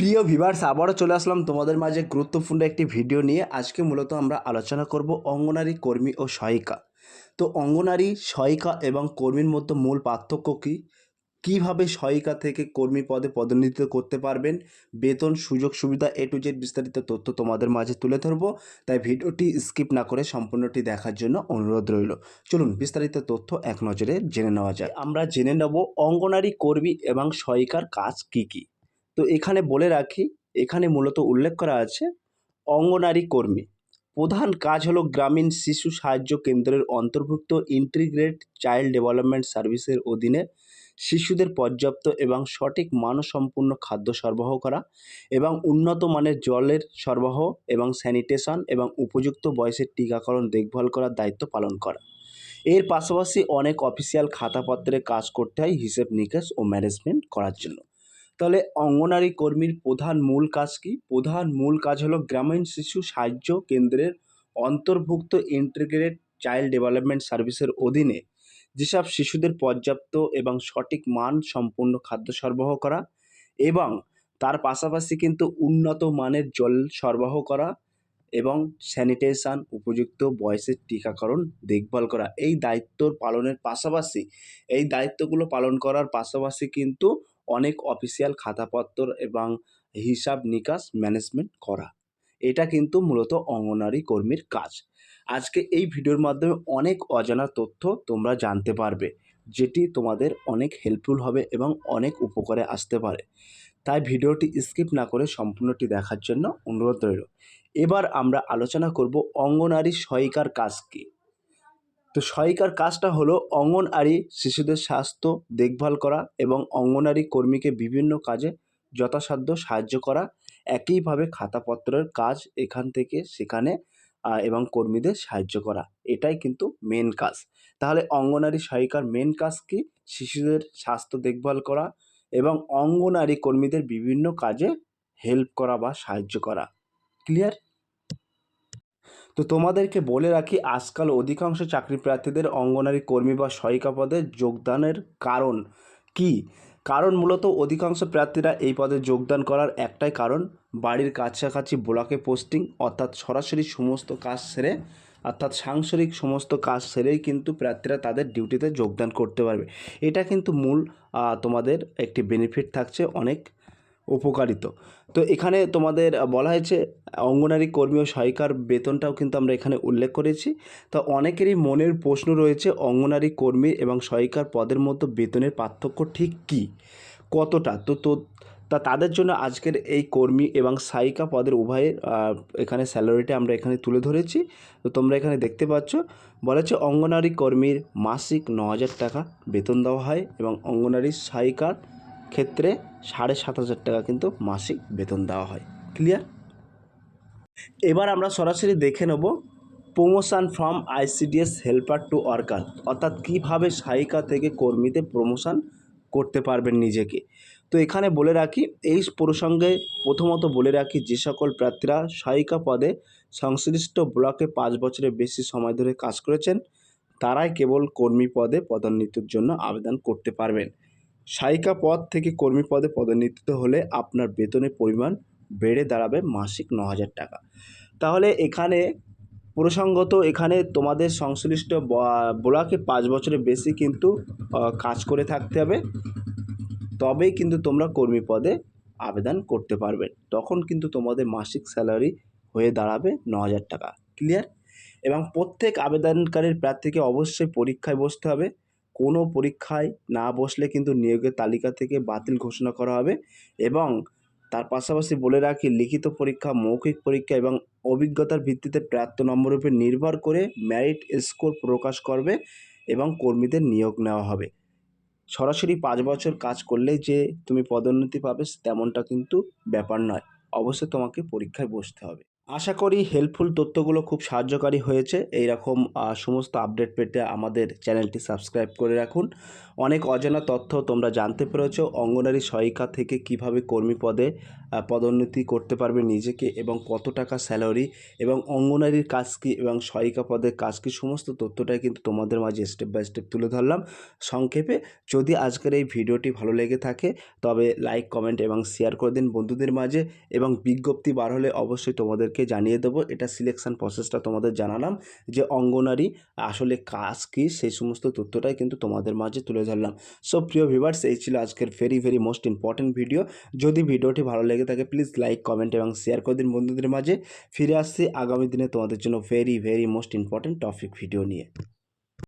প্রিয় ভিভার্স আবারও চলে আসলাম তোমাদের মাঝে গুরুত্বপূর্ণ একটি ভিডিও নিয়ে। আজকে মূলত আমরা আলোচনা করব অঙ্গনারী কর্মী ও সহায়িকা। তো অঙ্গনারী, সহায়িকা এবং কর্মীর মধ্যে মূল পার্থক্য কী? কীভাবে সহায়িকা থেকে কর্মী পদে পদোন্নতি করতে পারবেন? বেতন, সুযোগ সুবিধা, এ টু জেড বিস্তারিত তথ্য তোমাদের মাঝে তুলে ধরবো। তাই ভিডিওটি স্কিপ না করে সম্পূর্ণটি দেখার জন্য অনুরোধ রইল। চলুন বিস্তারিত তথ্য এক নজরে জেনে নেওয়া যায় আমরা জেনে নেব অঙ্গনারী কর্মী এবং সহায়িকার কাজ কী কী। তো এখানে বলে রাখি, এখানে মূলত উল্লেখ করা আছে, অঙ্গনারী কর্মী। প্রধান কাজ হলো গ্রামীণ শিশু সাহায্য কেন্দ্রের অন্তর্ভুক্ত ইন্টিগ্রেট চাইল্ড ডেভেলপমেন্ট সার্ভিসের অধীনে শিশুদের পর্যাপ্ত এবং সঠিক মানসম্পন্ন খাদ্য সরবরাহ করা এবং উন্নত মানের জলের সরবরাহ এবং স্যানিটেশন এবং উপযুক্ত বয়সের টিকাকরণ দেখভাল করার দায়িত্ব পালন করা। এর পাশাপাশি অনেক অফিসিয়াল খাতাপত্রে কাজ করতে হয় হিসেব নিকেশ ও ম্যানেজমেন্ট করার জন্য। তাহলে অঙ্গনারী কর্মীর প্রধান মূল কাজ কি? প্রধান মূল কাজ হলো গ্রামীণ শিশু সাহায্য কেন্দ্রের অন্তর্ভুক্ত ইন্টিগ্রেটেড চাইল্ড ডেভেলপমেন্ট সার্ভিসের অধীনে যেসব শিশুদের পর্যাপ্ত এবং সঠিক মান সম্পূর্ণ খাদ্য সরবরাহ করা এবং তার পাশাপাশি কিন্তু উন্নত মানের জল সরবরাহ করা এবং স্যানিটেশন, উপযুক্ত বয়সের টিকাকরণ, দেখভাল করা। এই দায়িত্ব পালনের পাশাপাশি, এই দায়িত্বগুলো পালন করার পাশাপাশি কিন্তু অনেক অফিসিয়াল খাতাপত্র এবং হিসাব নিকাশ ম্যানেজমেন্ট করা। এটা কিন্তু মূলত অঙ্গনারী কর্মীর কাজ। আজকে এই ভিডিওর মাধ্যমে অনেক অজানা তথ্য তোমরা জানতে পারবে, যেটি তোমাদের অনেক হেল্পফুল হবে এবং অনেক উপকারে আসতে পারে। তাই ভিডিওটি স্কিপ না করে সম্পূর্ণটি দেখার জন্য অনুরোধ রইল। এবার আমরা আলোচনা করব অঙ্গনারী সহায়িকার কাজ কী? তো সহায়িকার কাজটা হলো অঙ্গনওয়াড়ি শিশুদের স্বাস্থ্য দেখভাল করা এবং অঙ্গনওয়াড়ি কর্মীকে বিভিন্ন কাজে যথাসাধ্য সাহায্য করা। একইভাবে খাতাপত্রের কাজ এখান থেকে সেখানে এবং কর্মীদের সাহায্য করা। এটাই কিন্তু মেন কাজ। তাহলে অঙ্গনারী সহায়িকার মেন কাজ কি? শিশুদের স্বাস্থ্য দেখভাল করা এবং অঙ্গনারী কর্মীদের বিভিন্ন কাজে হেল্প করা বা সাহায্য করা। ক্লিয়ার তো তোমাদেরকে বলে রাখি, আজকাল অধিকাংশ চাকরি প্রার্থীদের অঙ্গনারী কর্মী বা সহায়িকা পদে যোগদানের কারণ কি? কারণ মূলত অধিকাংশ প্রার্থীরা এই পদে যোগদান করার একটাই কারণ, বাড়ির কাছাকাছি ব্লকে পোস্টিং, অর্থাৎ সরাসরি সমস্ত কাজ সেরে, অর্থাৎ সাংসারিক সমস্ত কাজ সেরেই কিন্তু প্রার্থীরা তাদের ডিউটিতে যোগদান করতে পারবে। এটা কিন্তু মূল তোমাদের একটি বেনিফিট থাকছে অনেক উপকারিত। তো এখানে তোমাদের বলা হয়েছে, অঙ্গনারী কর্মী ও সহায়িকার বেতনটাও কিন্তু আমরা এখানে উল্লেখ করেছি। তো অনেকেরই মনের প্রশ্ন রয়েছে, অঙ্গনারী কর্মী এবং সহায়িকার পদের মধ্যে বেতনের পার্থক্য ঠিক কী? কতটা? তো তো, তা তাদের জন্য আজকের এই কর্মী এবং সহায়িকা পদের উভয়ের এখানে স্যালারিটা আমরা এখানে তুলে ধরেছি। তো তোমরা এখানে দেখতে পাচ্ছ, বলেছে অঙ্গনারী কর্মীর মাসিক ন হাজার টাকা বেতন দেওয়া হয় এবং অঙ্গনারী সহায়িকার ক্ষেত্রে সাড়ে সাত হাজার টাকা কিন্তু মাসিক বেতন দেওয়া হয়। ক্লিয়ার এবার আমরা সরাসরি দেখে নেব promotion from ICDS helper to worker অর্থাৎ কীভাবে সহায়িকা থেকে কর্মীতে প্রমোশন করতে পারবেন নিজেকে। তো এখানে বলে রাখি, এই প্রসঙ্গে প্রথমত বলে রাখি, যে সকল প্রার্থীরা সহায়িকা পদে সংশ্লিষ্ট ব্লকে পাঁচ বছরের বেশি সময় ধরে কাজ করেছেন, তারাই কেবল কর্মী পদে পদোন্নতির জন্য আবেদন করতে পারবেন। সহায়িকা পদ থেকে কর্মী পদে পদোন্নতি হলে আপনার বেতনের পরিমাণ বেড়ে দাঁড়াবে মাসিক ন হাজার টাকা। তাহলে এখানে প্রসঙ্গত এখানে তোমাদের সংশ্লিষ্ট ব্লকে পাঁচ বছরের বেশি কিন্তু কাজ করে থাকতে হবে। তবেই কিন্তু তোমরা কর্মী পদে আবেদন করতে পারবে। তখন কিন্তু তোমাদের মাসিক স্যালারি হয়ে দাঁড়াবে ন হাজার টাকা। ক্লিয়ার? এবং প্রত্যেক আবেদনকারীর প্রার্থীকে অবশ্যই পরীক্ষায় বসতে হবে। কোনো পরীক্ষায় না বসলে কিন্তু নিয়োগের তালিকা থেকে বাতিল ঘোষণা করা হবে এবং তার পাশাপাশি বলে রাখি, লিখিত পরীক্ষা, মৌখিক পরীক্ষা এবং অভিজ্ঞতার ভিত্তিতে প্রাপ্ত নম্বরের উপর নির্ভর করে ম্যারিট স্কোর প্রকাশ করবে এবং কর্মীদের নিয়োগ নেওয়া হবে। সরাসরি পাঁচ বছর কাজ করলেই যে তুমি পদোন্নতি পাবে, তেমনটা কিন্তু ব্যাপার নয়। অবশ্যই তোমাকে পরীক্ষায় বসতে হবে। আশা করি হেল্পফুল তথ্যগুলো খুব সাহায্যকারী হয়েছে। এই রকম সমস্ত আপডেট পেতে আমাদের চ্যানেলটি সাবস্ক্রাইব করে রাখুন। অনেক অজানা তথ্য তোমরা জানতে পেরেছ, অঙ্গনারী সহায়িকা থেকে কীভাবে কর্মী পদে পদোন্নতি করতে পারবে নিজেকে এবং কত টাকা স্যালারি এবং অঙ্গনারীর কাজ কী এবং সহায়িকা পদের কাজ কী, সমস্ত তথ্যটাই কিন্তু তোমাদের মাঝে স্টেপ বাই স্টেপ তুলে ধরলাম। সংক্ষেপে, যদি আজকের এই ভিডিওটি ভালো লেগে থাকে, তবে লাইক কমেন্ট এবং শেয়ার করে দিন বন্ধুদের মাঝে এবং বিজ্ঞপ্তি বার হলে অবশ্যই তোমাদেরকে জানিয়ে দেবো, এটা সিলেকশান প্রসেসটা তোমাদের জানালাম, যে অঙ্গনারী আসলে কাজ কী, সেই সমস্ত তথ্যটাই কিন্তু তোমাদের মাঝে তুলে ধরলাম। সো প্রিয় ভিভার্স এই ছিল আজকের very very most important video যদি ভিডিওটি ভালো লেগে থাকে প্লিজ লাইক কমেন্ট এবং শেয়ার করে দিন বন্ধুদের মাঝে। ফিরে আসছি আগামী দিনে তোমাদের জন্য very very most important topic video নিয়ে।